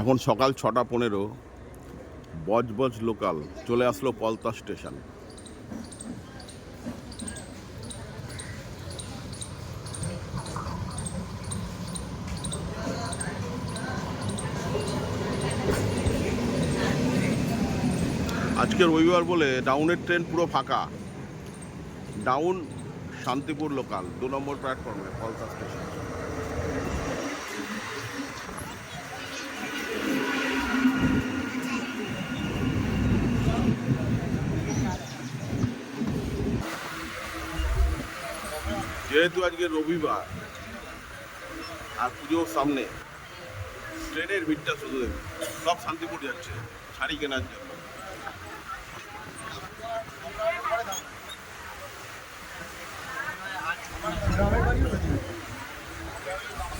এখন সকাল ছটা পনেরো, বজবজ লোকাল চলে আসলো পলতা স্টেশন। আজকে রবিবার বলে ডাউনের ট্রেন পুরো ফাঁকা। ডাউন শান্তিপুর লোকাল, দু নম্বর প্ল্যাটফর্মে পলতা স্টেশন। যেহেতু আজকে রবিবার, আর পুজোর সামনে ট্রেনের ভিড়টা শুধু। সব শান্তিপুর যাচ্ছে, শাড়ি কেনার জন্য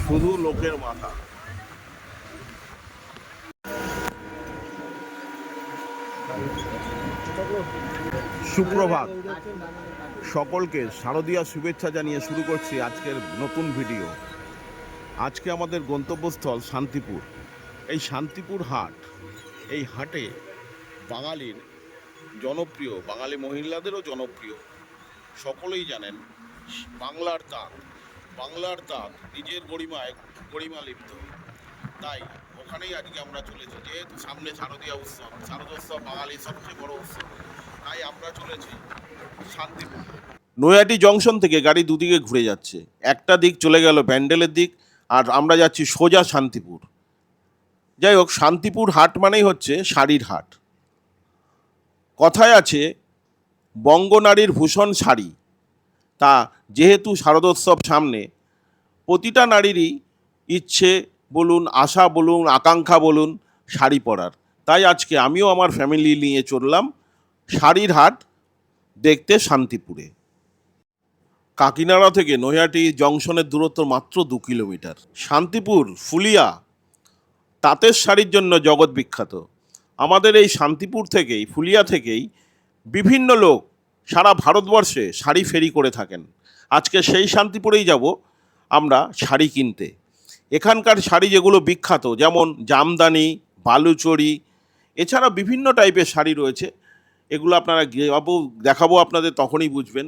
শুধু লোকের মাথা সুপ্রভাত। সকলকে শারদীয়া শুভেচ্ছা জানিয়ে শুরু করছি আজকের নতুন ভিডিও। আজকে আমাদের গন্তব্যস্থল শান্তিপুর। এই শান্তিপুর হাট, এই হাটে বাঙালির জনপ্রিয়, বাঙালি মহিলাদেরও জনপ্রিয়। সকলেই জানেন, বাংলার তাঁত বাংলার তাঁত নিজের গরিমায়, গরিমা লিপ্ত। তাই ওখানেই আজকে আমরা চলেছি, যেহেতু সামনে শারদীয়া উৎসব শারদোৎসব বাঙালির সবচেয়ে বড় উৎসব, তাই আমরা চলেছি শান্তিপুর। নৈহাটি জংশন থেকে গাড়ি দুদিকে ঘুরে যাচ্ছে, একটা দিক চলে গেল ব্যান্ডেলের দিক, আর আমরা যাচ্ছি সোজা শান্তিপুর। যাই হোক, শান্তিপুর হাট মানেই হচ্ছে শাড়ির হাট। কথায় আছে, বঙ্গনারীর ভূষণ শাড়ি। তা যেহেতু শারদোৎসব সামনে, প্রতিটা নারীরই ইচ্ছে বলুন, আশা বলুন, আকাঙ্ক্ষা বলুন, শাড়ি পরার। তাই আজকে আমিও আমার ফ্যামিলি নিয়ে চললাম শাড়ির হাট দেখতে শান্তিপুরে। কাকিনাড়া থেকে নৈহাটি জংশনের দূরত্ব মাত্র দু কিলোমিটার। শান্তিপুর, ফুলিয়া, তাঁতের শাড়ির জন্য জগৎ বিখ্যাত। আমাদের এই শান্তিপুর থেকেই, ফুলিয়া থেকেই বিভিন্ন লোক সারা ভারতবর্ষে শাড়ি ফেরি করে থাকেন। আজকে সেই শান্তিপুরেই যাব আমরা শাড়ি কিনতে। এখানকার শাড়ি যেগুলো বিখ্যাত, যেমন জামদানি, বালুচরি, এছাড়া বিভিন্ন টাইপের শাড়ি রয়েছে। এগুলো আপনারা যাব দেখাবো আপনাদের তখনই বুঝবেন।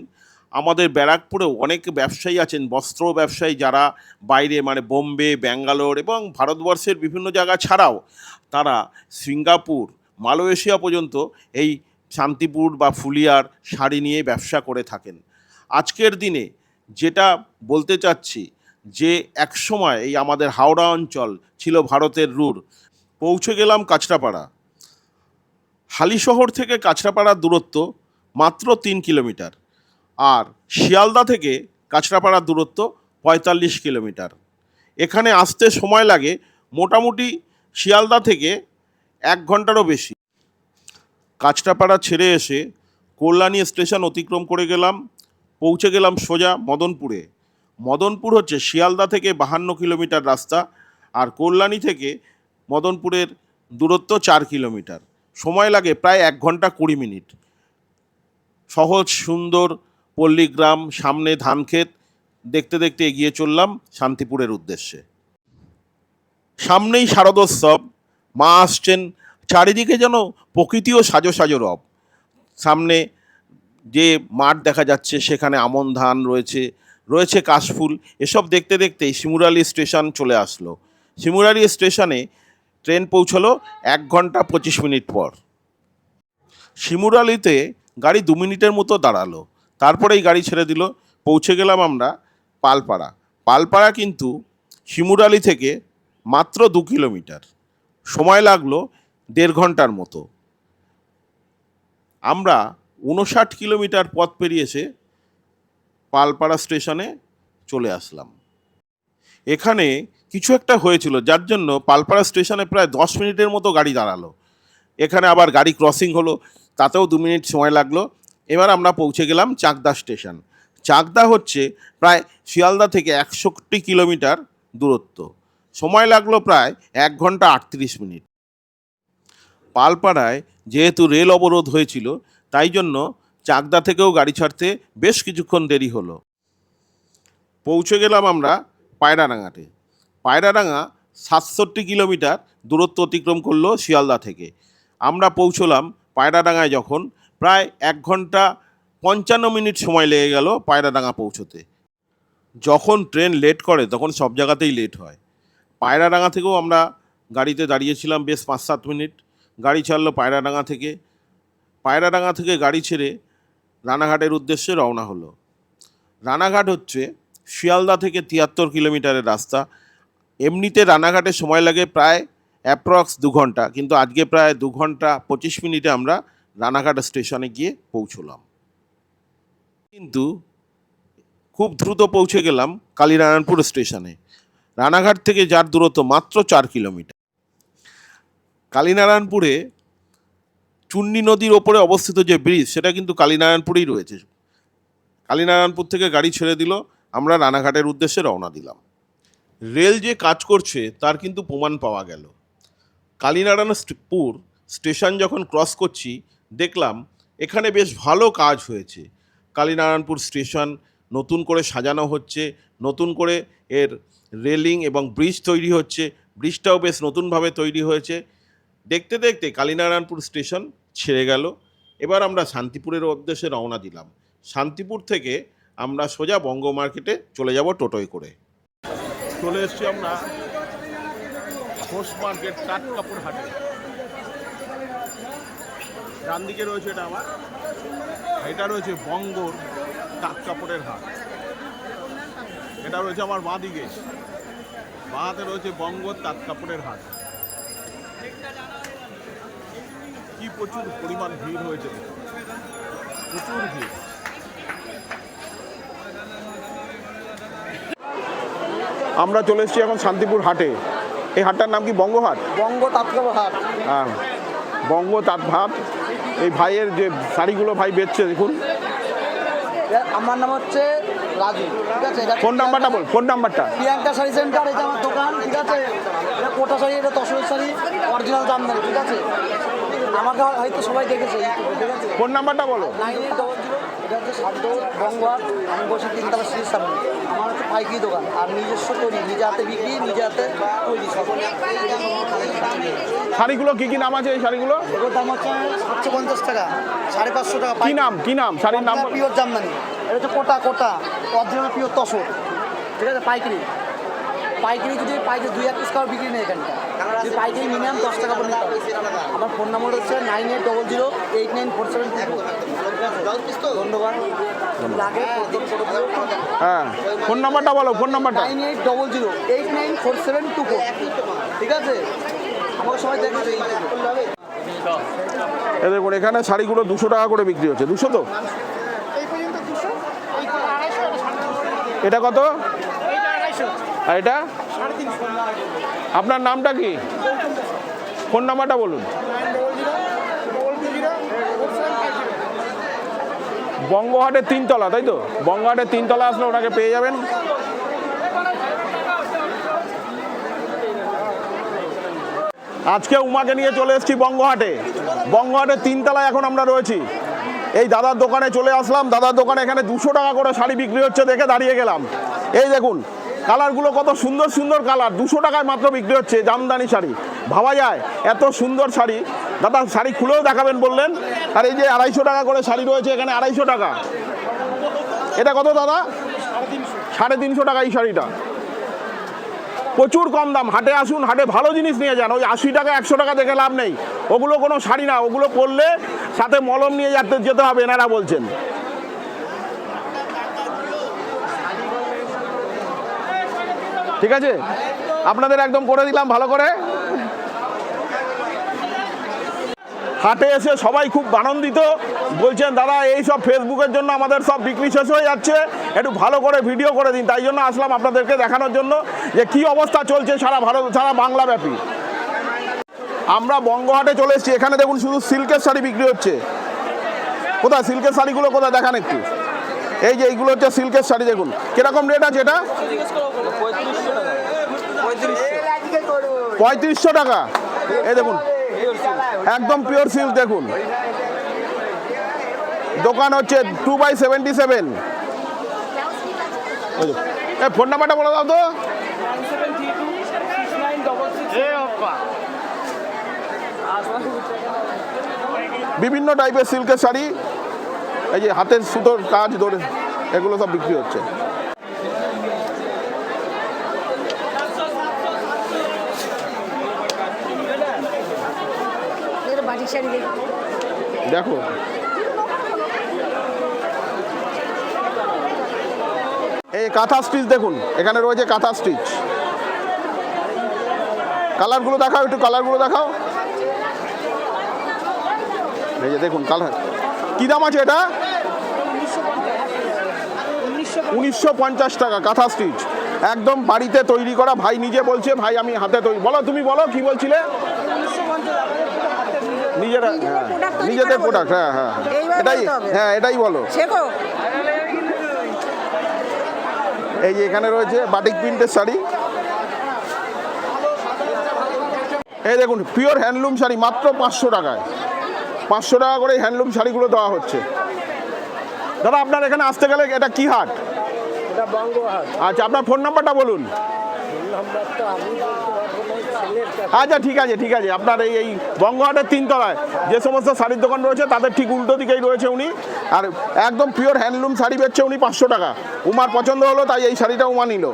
আমাদের ব্যারাকপুরেও অনেক ব্যবসায়ী আছেন, বস্ত্র ব্যবসায়ী যারা বাইরে মানে বোম্বে, ব্যাঙ্গালোর এবং ভারতবর্ষের বিভিন্ন জায়গা ছাড়াও তারা সিঙ্গাপুর, মালয়েশিয়া পর্যন্ত এই শান্তিপুর বা ফুলিয়ার শাড়ি নিয়ে ব্যবসা করে থাকেন। আজকের দিনে যেটা বলতে চাচ্ছি যে একসময় এই আমাদের হাওড়া অঞ্চল ছিল ভারতের রুর, পৌঁছে গেলাম কাছড়াপাড়া হালিশহর থেকে কাছড়াপাড়ার দূরত্ব মাত্র তিন কিলোমিটার আর শিয়ালদা থেকে কাছড়াপাড়ার দূরত্ব পঁয়তাল্লিশ কিলোমিটার। এখানে আসতে সময় লাগে মোটামুটি শিয়ালদা থেকে এক ঘন্টারও বেশি। কাছড়াপাড়া ছেড়ে এসে কল্যাণী স্টেশন অতিক্রম করে গেলাম, পৌঁছে গেলাম সোজা মদনপুরে। মদনপুর হচ্ছে শিয়ালদা থেকে বাহান্ন কিলোমিটার রাস্তা আর কল্যাণী থেকে মদনপুরের দূরত্ব চার কিলোমিটার। সময় লাগে প্রায় এক ঘণ্টা কুড়ি মিনিট। সহজ, সুন্দর পল্লীগ্রাম, সামনে ধানক্ষেত, দেখতে দেখতে এগিয়ে চললাম শান্তিপুরের উদ্দেশ্যে। সামনেই শারদোৎসব, মা আসছেন, চারিদিকে যেন প্রকৃতিও সাজো সাজো রব। সামনে যে মাঠ দেখা যাচ্ছে, সেখানে আমন ধান রয়েছে রয়েছে কাশফুল। এসব দেখতে দেখতেই শিমুরালি স্টেশন চলে আসলো। শিমুরালি স্টেশনে ট্রেন পৌঁছলো এক ঘণ্টা পঁচিশ মিনিট পর। শিমুরালিতে গাড়ি দু মিনিটের মতো দাঁড়াল। তারপরেই গাড়ি ছেড়ে দিল। পৌঁছে গেলাম আমরা পালপাড়া। পালপাড়া কিন্তু শিমুরালি থেকে মাত্র দু কিলোমিটার। সময় লাগল দেড় ঘণ্টার মতো। আমরা উনষাট কিলোমিটার পথ পেরিয়েছে পালপাড়া স্টেশনে চলে আসলাম। এখানে কিছু একটা হয়েছিল, যার জন্য পালপাড়া স্টেশনে প্রায় দশ মিনিটের মতো গাড়ি দাঁড়াল। এখানে আবার গাড়ি ক্রসিং হলো, তাতেও দু মিনিট সময় লাগল। এবার আমরা পৌঁছে গেলাম চাকদা স্টেশন। চাকদা হচ্ছে প্রায় শিয়ালদা থেকে একষট্টি কিলোমিটার দূরত্ব। সময় লাগল প্রায় এক ঘণ্টা আটত্রিশ মিনিট। পালপাড়ায় যেহেতু রেল অবরোধ হয়েছিল, তাই জন্য চাকদা থেকেও গাড়ি ছাড়তে বেশ কিছুক্ষণ দেরি হলো। পৌঁছে গেলাম আমরা পায়রাডাঙ্গাতে। পায়রাডাঙ্গা সাতষট্টি কিলোমিটার দূরত্ব অতিক্রম করল শিয়ালদা থেকে। আমরা পৌঁছলাম পায়রাডাঙ্গায় যখন প্রায় এক ঘণ্টা পঞ্চান্ন মিনিট সময় লেগে গেল পায়রাডাঙ্গা পৌঁছতে। যখন ট্রেন লেট করে তখন সব জায়গাতেই লেট হয়। পায়রাডাঙ্গা থেকেও আমরা গাড়িতে দাঁড়িয়েছিলাম বেশ পাঁচ সাত মিনিট। গাড়ি ছাড়লো পায়রাডাঙ্গা থেকে। পায়রাডাঙ্গা থেকে গাড়ি ছেড়ে রানাঘাটের উদ্দেশ্যে রওনা হলো। রানাঘাট হচ্ছে শিয়ালদা থেকে তিয়াত্তর কিলোমিটারের রাস্তা। এমনিতে রানাঘাটে সময় লাগে প্রায় অ্যাপ্রক্স দু ঘণ্টা, কিন্তু আজকে প্রায় দু ঘণ্টা পঁচিশ মিনিটে আমরা রানাঘাট স্টেশনে গিয়ে পৌঁছলাম। কিন্তু খুব দ্রুত পৌঁছে গেলাম কালীনারায়ণপুর স্টেশনে। রানাঘাট থেকে যার দূরত্ব মাত্র চার কিলোমিটার। কালীনারায়ণপুরে চুন্নি নদীর ওপরে অবস্থিত যে ব্রিজ, সেটা কিন্তু কালীনারায়ণপুরেই রয়েছে। কালীনারায়ণপুর থেকে গাড়ি ছেড়ে দিল, আমরা রানাঘাটের উদ্দেশ্যে রওনা দিলাম। রেল যে কাজ করছে, তার কিন্তু প্রমাণ পাওয়া গেল। কালীনারায়ণপুর স্টেশন যখন ক্রস করছি, দেখলাম এখানে বেশ ভালো কাজ হয়েছে। কালীনারায়ণপুর স্টেশন নতুন করে সাজানো হচ্ছে, নতুন করে এর রেলিং এবং ব্রিজ তৈরি হচ্ছে, ব্রিজটাও বেশ নতুনভাবে তৈরি হয়েছে। দেখতে দেখতে কালীনারায়ণপুর স্টেশন ছেড়ে গেল। এবার আমরা শান্তিপুরের উদ্দেশ্যে রওনা দিলাম। শান্তিপুর থেকে আমরা সোজা বঙ্গ মার্কেটে চলে যাব টোটোয় করে। চলে এসছি আমরা ঘোষ মার্কেট কাঠ কাপড় হাটে। ডান দিকে রয়েছে এটা আমার এটা রয়েছে বঙ্গর তাঁত কাপড়ের হাট। এটা রয়েছে আমার বাঁ দিকে। বাঁ হাতে রয়েছে বঙ্গর তাঁত কাপড়ের হাট কি প্রচুর পরিমাণ ভিড় হয়েছে। প্রচুর ভিড়। আমরা চলে এসেছি এখন শান্তিপুর হাটে। এই হাটটার নাম কি? বঙ্গহাট? বঙ্গ তাঁতকাপড় হাট। হ্যাঁ। বঙ্গ তাঁত ভাত এই ভাইয়ের যে শাড়িগুলো ভাই বেচছে দেখুন। আমার নাম হচ্ছে রাজু ঠিক আছে? ফোন নাম্বারটা বল ফোন নাম্বারটা। প্রিয়াঙ্কা শাড়ি সেন্টার এটা আমার দোকান ঠিক আছে? এটা কোটা শাড়ি এটা তসরের শাড়ি অরিজিনাল জামদানি ঠিক আছে? আমাকে হয়তো সবাই দেখেছে ঠিক আছে? ফোন নাম্বারটা বলো। নাইন এইট ডবল জিরো এটা হচ্ছে শান্ত বঙ্গহাট আমি বসে তিনতলা সিঁড়ির সামনে। আমার হচ্ছে পাইকারি দোকান আর নিজস্ব তৈরি নিজে হাতে বিক্রি নিজে হাতে তৈরি সব। শাড়িগুলো কি কি নাম আছে এই শাড়িগুলো? এগুলোর দাম হচ্ছে সাতশো পঞ্চাশ টাকা সাড়ে পাঁচশো টাকা কি নাম কি নাম? শাড়ির নাম পিওর জামদানি এটা হচ্ছে কোটা কোটা অরিজিনাল পিওর তসর ঠিক আছে পাইকারি। পাইকারি যদি পাইকারি দুই এক পিস খাওয়ার বিক্রি নেই এখানটা যদি পাইকারি মিনিমাম দশ টাকা করে নিতে আমার ফোন নাম্বার হচ্ছে nine eight double zero eight nine four seven ধন্যবাদ। লাগে হ্যাঁ ফোন নাম্বারটা বলো ফোন নাম্বারটা nine eight double zero eight nine four seven two four ঠিক আছে? আমাকে সবাই দেখেছে এ দেখুন এখানে শাড়িগুলো দুশো টাকা করে বিক্রি হচ্ছে। দুশো তো? এটা কত? আর এটা? আপনার নামটা কি? ফোন নাম্বারটা বলুন। বঙ্গহাটের তিনতলা, তাই তো? বঙ্গহাটের তিনতলা আসলে ওনাকে পেয়ে যাবেন। আজকে উমাকে নিয়ে চলে এসেছি বঙ্গহাটে। বঙ্গহাটের তিনতলায় এখন আমরা রয়েছি। এই দাদার দোকানে চলে আসলাম। দাদার দোকানে এখানে দুশো টাকা করে শাড়ি বিক্রি হচ্ছে দেখে দাঁড়িয়ে গেলাম। এই দেখুন কালারগুলো কত সুন্দর সুন্দর কালার। দুশো টাকায় মাত্র বিক্রি হচ্ছে জামদানি শাড়ি। ভাবা যায়, এত সুন্দর শাড়ি। দাদা, শাড়ি খুলেও দেখাবেন বললেন। আর এই যে আড়াইশো টাকা করে শাড়ি রয়েছে এখানে, আড়াইশো টাকা। এটা কত দাদা? সাড়ে তিনশো টাকা এই শাড়িটা। প্রচুর কম দাম। হাটে আসুন, হাটে ভালো জিনিস নিয়ে যান। ওই আশি টাকা, একশো টাকা দেখে লাভ নেই। ওগুলো কোনো শাড়ি না। ওগুলো পরলে সাথে মলম নিয়ে যেতে যেতে হবে, এনারা বলছেন। ঠিক আছে? আপনাদের একদম করে দিলাম ভালো করে। হাটে এসে সবাই খুব আনন্দিত। বলছেন, দাদা, এই সব ফেসবুকের জন্য আমাদের সব বিক্রি শেষ হয়ে যাচ্ছে। একটু ভালো করে ভিডিও করে দিন। তাই জন্য আসলাম আপনাদেরকে দেখানোর জন্য যে কি অবস্থা চলছে সারা ভারত, সারা বাংলা ব্যাপী আমরা বঙ্গহাটে চলে এসেছি। এখানে দেখুন শুধু সিল্কের শাড়ি বিক্রি হচ্ছে। কোথায়? সিল্কের শাড়িগুলো কোথায়? দেখান একটু। এই যে এইগুলো হচ্ছে সিল্কের শাড়ি, দেখুন। কীরকম রেট আছে এটা? পঁয়ত্রিশশো টাকা। এই দেখুন, একদম পিওর সিল্ক দেখুন। দোকান হচ্ছে two by seventy seven phone নাম্বারটা বলে দাও তো। বিভিন্ন টাইপের সিল্কের শাড়ি। এই যে হাতের সুতোর কাজ ধরে এগুলো সব বিক্রি হচ্ছে। দেখো। এই কাঁথা স্টিচ দেখুন এখানে রয়েছে কাঁথা স্টিচ। কালারগুলো দেখাও একটু কালারগুলো দেখাও। এই যে দেখুন কালার। কি দাম আছে এটা? উনিশশো পঞ্চাশ টাকা কাঁথা স্টিচ। একদম বাড়িতে তৈরি করা ভাই নিজে বলছে ভাই আমি হাতে তৈরি বলো তুমি বলো কি বলছিলে? নিজেরা নিজেদের প্রোডাক্ট হ্যাঁ হ্যাঁ। হ্যাঁ। এটাই হ্যাঁ এটাই বলো। এই যে এখানে রয়েছে বাটিক প্রিন্টের শাড়ি। এই দেখুন পিওর হ্যান্ডলুম শাড়ি মাত্র পাঁচশো টাকায়। পাঁচশো টাকা করে হ্যান্ডলুম শাড়িগুলো দেওয়া হচ্ছে। দাদা আপনার এখানে আসতে গেলে এটা কি হাট? আচ্ছা আপনার ফোন নাম্বারটা বলুন। আচ্ছা ঠিক আছে ঠিক আছে। আপনার এই এই বঙ্গহাটের তিনতলায় যে সমস্ত শাড়ির দোকান রয়েছে তাদের ঠিক উল্টো দিকেই রয়েছে উনি। আর একদম পিওর হ্যান্ডলুম শাড়ি বেচছে উনি পাঁচশো টাকা। উমার পছন্দ হলো তাই এই শাড়িটা উমা নিল।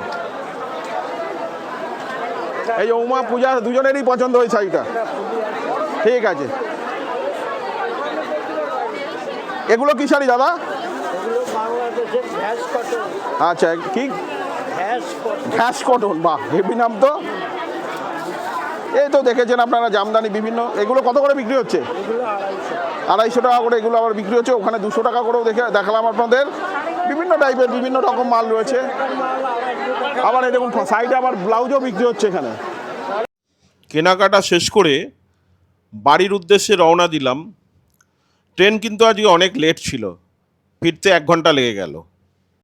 এই উমা পূজা দুজনেরই পছন্দ ওই শাড়িটা। ঠিক আছে। এগুলো কি শাড়ি দাদা এগুলো বাংলাদেশের ভ্যাস কটন আচ্ছা কি? ভ্যাস কটন বাহ হেভি নাম তো। এই তো দেখেছেন আপনারা জামদানি বিভিন্ন এগুলো কত করে বিক্রি হচ্ছে? আড়াইশো। টাকা করে এগুলো আবার বিক্রি হচ্ছে ওখানে দুশো টাকা করেও দেখে দেখালাম আপনাদের। বিভিন্ন টাইপের বিভিন্ন রকম মাল রয়েছে। আবার এই দেখুন সাইডে আবার ব্লাউজও বিক্রি হচ্ছে এখানে। কেনাকাটা শেষ করে বাড়ির উদ্দেশ্যে রওনা দিলাম। ট্রেন কিন্তু আজকে অনেক লেট ছিল। ফিরতে এক ঘণ্টা লেগে গেল।